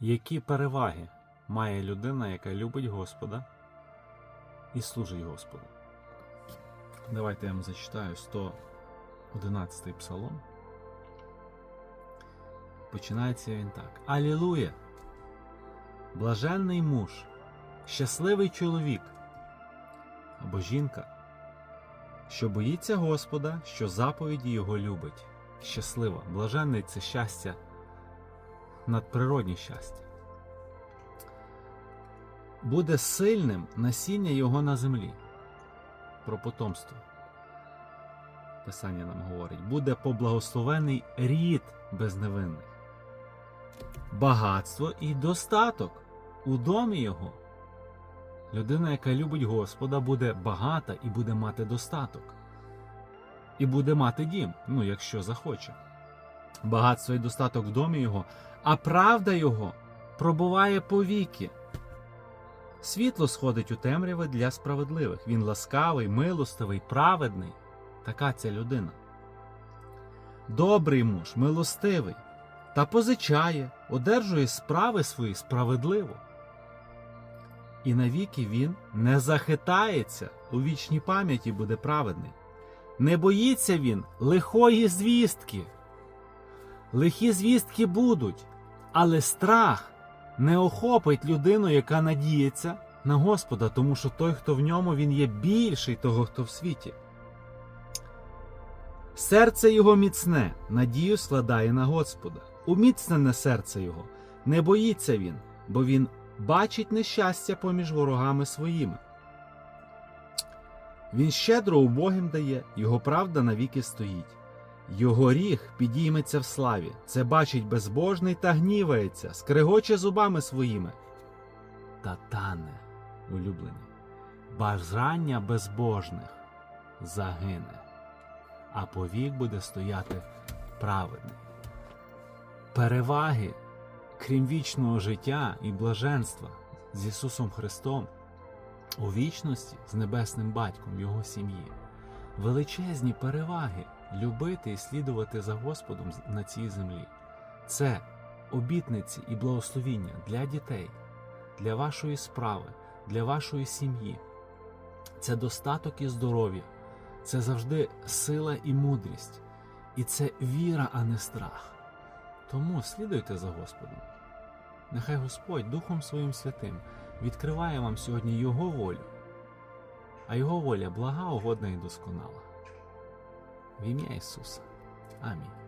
Які переваги має людина, яка любить Господа і служить Господу? Давайте я вам зачитаю 111 псалом. Починається він так. Алілуя! Блаженний муж, щасливий чоловік або жінка, що боїться Господа, що заповіді Його любить. Щаслива, блаженний це щастя, надприроднє щастя. Буде сильним насіння його на землі. Про потомство. Писання нам говорить: буде поблагословений рід безневинний. Багатство і достаток у домі його. Людина, яка любить Господа, буде багата і буде мати достаток. І буде мати дім, ну, якщо захоче. Багатство і достаток в домі його, а правда його пробуває повіки. Світло сходить у темряви для справедливих. Він ласкавий, милостивий, праведний. Така ця людина. Добрий муж, милостивий, та позичає, одержує справи свої справедливо. І навіки він не захитається, у вічній пам'яті буде праведний. Не боїться він лихої звістки. Лихі звістки будуть, але страх не охопить людину, яка надіється на Господа, тому що той, хто в ньому, він є більший того, хто в світі. Серце його міцне, надію складає на Господа. Уміцнене серце його, не боїться він, бо він бачить нещастя поміж ворогами своїми. Він щедро убогим дає, його правда навіки стоїть. Його ріг підійметься в славі. Це бачить безбожний та гнівається, скрегоче зубами своїми. Та тане, улюблені, бажання безбожних загине, а повік буде стояти праведний. Переваги, крім вічного життя і блаженства з Ісусом Христом у вічності з Небесним Батьком Його сім'ї. Величезні переваги любити і слідувати за Господом на цій землі. Це обітниці і благословіння для дітей, для вашої справи, для вашої сім'ї. Це достаток і здоров'я, це завжди сила і мудрість, і це віра, а не страх. Тому слідуйте за Господом. Нехай Господь Духом Своїм Святим відкриває вам сьогодні Його волю, а Його воля блага, угодна і досконала. Vem, Jesus. Amém.